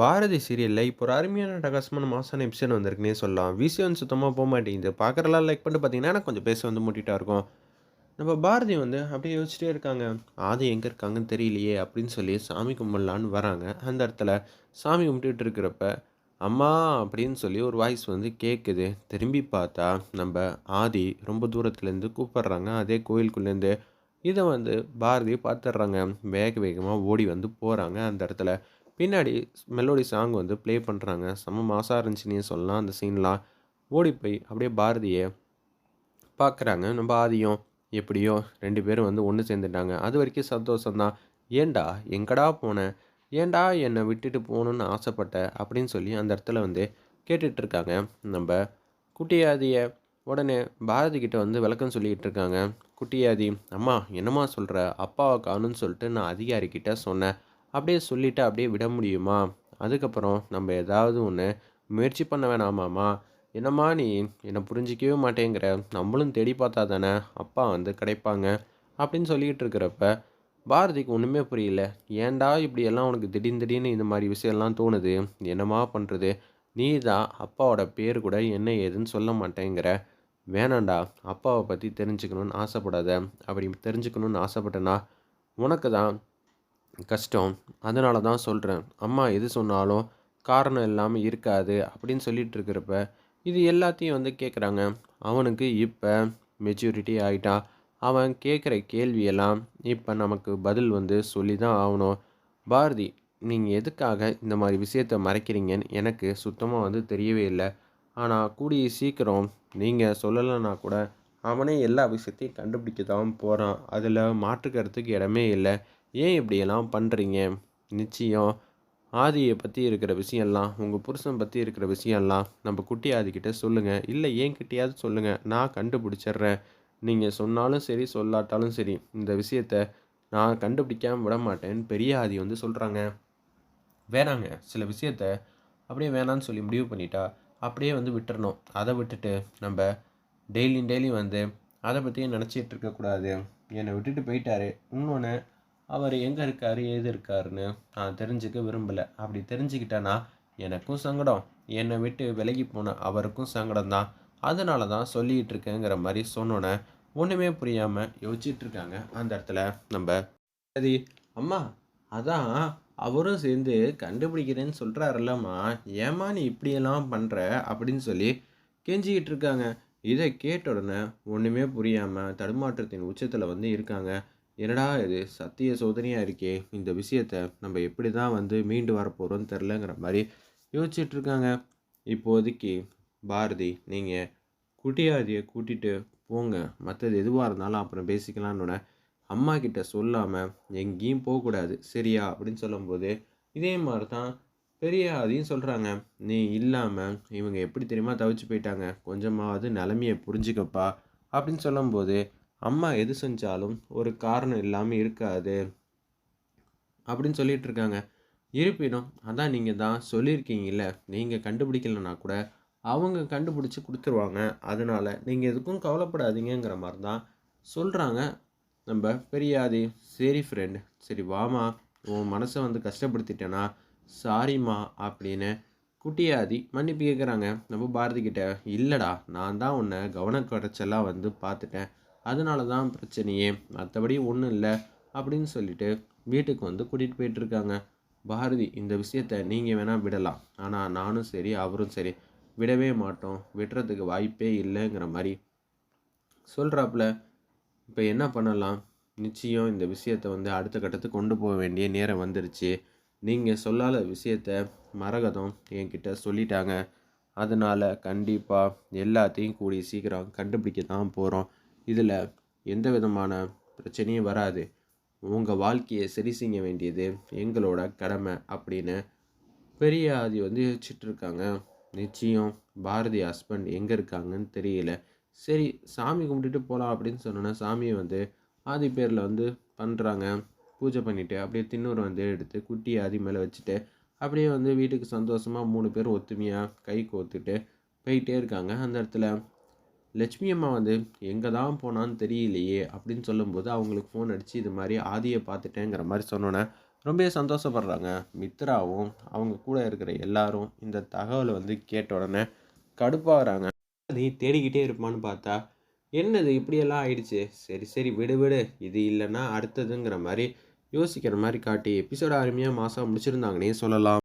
பாரதி சீரியலில் இப்போ ஒரு அருமையான அட்டகாசமான மாசான எபிசோட் வந்திருக்குன்னே சொல்லலாம். விஷயம் சுத்தமாக போக மாட்டேங்குது. பார்க்குறலாம் லைக் பண்ணிட்டு பார்த்தீங்கன்னா எனக்கு கொஞ்சம் பேச வந்து மூட்டிட்டா இருக்கும். நம்ம பாரதி வந்து அப்படியே யோசிச்சிட்டே இருக்காங்க. ஆதி எங்கே இருக்காங்கன்னு தெரியலையே அப்படின்னு சொல்லி சாமி கும்பிடலான்னு வராங்க. அந்த இடத்துல சாமி கும்பிட்டுட்டு இருக்கிறப்ப அம்மா அப்படின்னு சொல்லி ஒரு வாய்ஸ் வந்து கேட்குது திரும்பி பார்த்தா நம்ம ஆதி ரொம்ப தூரத்துலேருந்து கூப்பிட்றாங்க. அதே கோயிலுக்குள்ளேருந்து இதை வந்து பாரதி பார்த்துட்றாங்க. வேக வேகமாக ஓடி வந்து போகிறாங்க அந்த இடத்துல பின்னாடி மெலோடி சாங் வந்து ப்ளே பண்ணுறாங்க செம்ம மாசாக இருந்துச்சுன்னே சொல்லலாம். அந்த சீன்லாம் ஓடி போய் அப்படியே பாரதியை பார்க்குறாங்க நம்ம ஆதியும் எப்படியோ ரெண்டு பேரும் வந்து ஒன்று சேர்ந்துட்டாங்க. அது வரைக்கும் சந்தோஷம்தான். ஏண்டா எங்கடா போனேன் ஏண்டா என்னை விட்டுட்டு போகணுன்னு ஆசைப்பட்ட? அப்படின்னு சொல்லி அந்த இடத்துல வந்து கேட்டுட்ருக்காங்க நம்ம குட்டியாதியை உடனே பாரதி கிட்ட வந்து விளக்கம் சொல்லிக்கிட்டு இருக்காங்க. குட்டியாதி அம்மா என்னம்மா சொல்கிற அப்பாவை காணுன்னு சொல்லிட்டு நான் அதிகாரிக்கிட்ட சொன்னேன். அப்படியே சொல்லிவிட்டு அப்படியே விட முடியுமா? அதுக்கப்புறம் நம்ம ஏதாவது ஒன்று முயற்சி பண்ண வேணாமாம்மா என்னம்மா நீ என்னை புரிஞ்சிக்கவே மாட்டேங்கிற. நம்மளும் தேடி பார்த்தா தானே அப்பா வந்து கிடைப்பாங்க அப்படின்னு சொல்லிக்கிட்டு இருக்கிறப்ப பாரதிக்கு ஒன்றுமே புரியல. ஏன்டா இப்படியெல்லாம் உனக்கு திடீர்னு திடீர்னு இந்த மாதிரி விஷயம்லாம் தோணுது? என்னம்மா பண்ணுறது நீ தான் அப்பாவோட பேர் கூட என்ன ஏதுன்னு சொல்ல மாட்டேங்கிற. வேணாண்டா அப்பாவை பற்றி தெரிஞ்சுக்கணுன்னு ஆசைப்படாத. அப்படி தெரிஞ்சுக்கணுன்னு ஆசைப்பட்டேன்னா உனக்கு தான் கஷ்டம். அதனால தான் சொல்கிறேன் அம்மா எது சொன்னாலும் காரணம் இல்லாமல் இருக்காது அப்படின்னு சொல்லிட்டு இருக்கிறப்ப இது எல்லாத்தையும் வந்து கேட்குறாங்க அவனுக்கு இப்போ மெச்சூரிட்டி ஆகிட்டான் அவன் கேட்குற கேள்வியெல்லாம் இப்போ நமக்கு பதில் வந்து சொல்லி தான் ஆகணும். பாரதி நீங்கள் எதுக்காக இந்த மாதிரி விஷயத்த மறைக்கிறீங்கன்னு எனக்கு சுத்தமாக வந்து தெரியவே இல்லை. ஆனால் கூடிய சீக்கிரம் நீங்கள் சொல்லலைன்னா கூட அவனே எல்லா விஷயத்தையும் கண்டுபிடிக்க தான் போகிறான் அதில் மாற்றுக்கிறதுக்கு இடமே இல்லை. ஏன் இப்படியெல்லாம் பண்ணுறீங்க நிச்சயம். ஆதியை பற்றி இருக்கிற விஷயம்லாம் உங்கள் புருஷன் பற்றி இருக்கிற விஷயம்லாம் நம்ம குட்டி ஆதிக்கிட்ட சொல்லுங்கள் இல்லை ஏன் கிட்டையாவது சொல்லுங்கள் நான் கண்டுபிடிச்சிட்றேன். நீங்கள் சொன்னாலும் சரி சொல்லாட்டாலும் சரி இந்த விஷயத்த நான் கண்டுபிடிக்காமல் விட மாட்டேன்னு பெரிய ஆதி வந்து சொல்கிறாங்க வேணாங்க. சில விஷயத்த அப்படியே வேணான்னு சொல்லி முடிவு பண்ணிட்டா அப்படியே வந்து விட்டுறணும். அதை விட்டுட்டு நம்ம டெய்லியும் டெய்லியும் வந்து அதை பற்றியே நினச்சிட்டு இருக்கக்கூடாது. என்னை விட்டுட்டு போயிட்டாரு. இன்னொன்று அவர் எங்கே இருக்கார் ஏது இருக்காருன்னு நான் தெரிஞ்சுக்க விரும்பலை. அப்படி தெரிஞ்சுக்கிட்டேன்னா எனக்கும் சங்கடம். என்னை விட்டு விலகி போன அவருக்கும் சங்கடம் தான். அதனால தான் சொல்லிகிட்டு இருக்கேங்கிற மாதிரி சொன்னோன்னே ஒன்றுமே புரியாமல் யோசிச்சுட்டு இருக்காங்க அந்த இடத்துல நம்ம. சரி அம்மா அதான் அவரும் சேர்ந்து கண்டுபிடிக்கிறேன்னு சொல்கிறாருல்லம்மா ஏம்மா நீ இப்படியெல்லாம் பண்ணுற அப்படின்னு சொல்லி கெஞ்சிக்கிட்டு இருக்காங்க. இதை கேட்ட உடனே ஒன்றுமே புரியாமல் தடுமாற்றத்தின் உச்சத்தில் வந்து இருக்காங்க. என்னடா இது சத்திய சோதனையாக இருக்கே? இந்த விஷயத்த நம்ம எப்படி தான் வந்து மீண்டு வரப்போகிறோன்னு தெரிலங்கிற மாதிரி யோசிச்சுட்டு இருக்காங்க இப்போதைக்கு பாரதி நீங்கள் குட்டியாதியை கூட்டிகிட்டு போங்க. மற்றது எதுவாக இருந்தாலும் அப்புறம் பேசிக்கலான்னு அம்மா கிட்ட சொல்லாமல் எங்கேயும் போகக்கூடாது. சரியா? அப்படின்னு சொல்லும்போது இதே மாதிரி தான் பெரிய ஆதியும் சொல்கிறாங்க நீ இல்லாமல் இவங்க எப்படி தெரியுமா தவிச்சு போயிட்டாங்க? கொஞ்சமாவது நிலமையை புரிஞ்சுக்கப்பா அப்படின்னு சொல்லும்போது அம்மா எது செஞ்சாலும் ஒரு காரணம் இல்லாமல் இருக்காது. அப்படின்னு சொல்லிட்டு இருக்காங்க. இருப்பினும் அதான் நீங்கள் தான் சொல்லியிருக்கீங்கல்ல நீங்கள் கண்டுபிடிக்கலன்னா கூட அவங்க கண்டுபிடிச்சி கொடுத்துருவாங்க. அதனால் நீங்கள் எதுக்கும் கவலைப்படாதீங்கிற மாதிரி தான் சொல்கிறாங்க நம்ம பெரியாதி சரி ஃப்ரெண்ட் சரி வாமா உன் மனசை வந்து கஷ்டப்படுத்திட்டேனா சாரிம்மா அப்படின்னு குட்டியாதி மன்னிப்பு கேட்குறாங்க நம்ம பாரதி கிட்ட இல்லைடா நான் தான் உன்னை கவனக்குறைச்சலாக வந்து பார்த்துட்டேன். அதனால தான் பிரச்சனையே. மற்றபடி ஒன்றும் இல்லை அப்படின்னு சொல்லிட்டு வீட்டுக்கு வந்து கூட்டிகிட்டு போயிட்டுருக்காங்க பாரதி இந்த விஷயத்த நீங்கள் வேணால் விடலாம். ஆனால் நானும் சரி அவரும் சரி விடவே மாட்டோம். விடுறதுக்கு வாய்ப்பே இல்லைங்கிற மாதிரி சொல்கிறாப்புல இப்போ என்ன பண்ணலாம்? நிச்சயம் இந்த விஷயத்தை வந்து அடுத்த கட்டத்துக்கு கொண்டு போக வேண்டிய நேரம் வந்துருச்சு. நீங்கள் சொல்லாத விஷயத்த மரகதம் என்கிட்ட சொல்லிட்டாங்க. அதனால் கண்டிப்பாக எல்லாத்தையும் கூடி சீக்கிரம் கண்டுபிடிக்க தான் போகிறோம் இதில் எந்த விதமான பிரச்சனையும் வராது. உங்கள் வாழ்க்கையை சரி செய்ய வேண்டியது எங்களோட கடமை அப்படின்னு பெரிய ஆதி வந்து யோசிச்சுட்டுருக்காங்க நிச்சயம் பாரதி ஹஸ்பண்ட் எங்கே இருக்காங்கன்னு தெரியல. சரி சாமி கும்பிட்டுட்டு போகலாம் அப்படின்னு சொன்னோன்னா சாமியை வந்து ஆதி பேரில் வந்து பண்ணுறாங்க பூஜை பண்ணிவிட்டு அப்படியே தின்னூர் வந்து எடுத்து குட்டி ஆதி மேலே வச்சுட்டு அப்படியே வந்து வீட்டுக்கு சந்தோஷமாக மூணு பேர் ஒத்துமையாக கை கோத்துட்டு போயிட்டே இருக்காங்க. அந்த இடத்துல லட்சுமி அம்மா வந்து எங்கே தான் போனான்னு தெரியலையே அப்படின்னு சொல்லும்போது அவங்களுக்கு ஃபோன் அடித்து இது மாதிரி ஆதியை பார்த்துட்டேங்கிற மாதிரி சொன்னோன்னே ரொம்பவே சந்தோஷப்படுறாங்க. மித்ராவும் அவங்க கூட இருக்கிற எல்லாரும் இந்த தகவலை வந்து கேட்ட உடனே கடுப்பாகிறாங்க. நீ தேடிக்கிட்டே இருப்பான்னு பார்த்தா என்னது இப்படியெல்லாம் ஆயிடுச்சு? சரி சரி விடு விடு. இது இல்லைன்னா அடுத்ததுங்கிற மாதிரி யோசிக்கிற மாதிரி காட்டி எபிசோட அருமையாக மாதம் முடிச்சிருந்தாங்கன்னே சொல்லலாம்.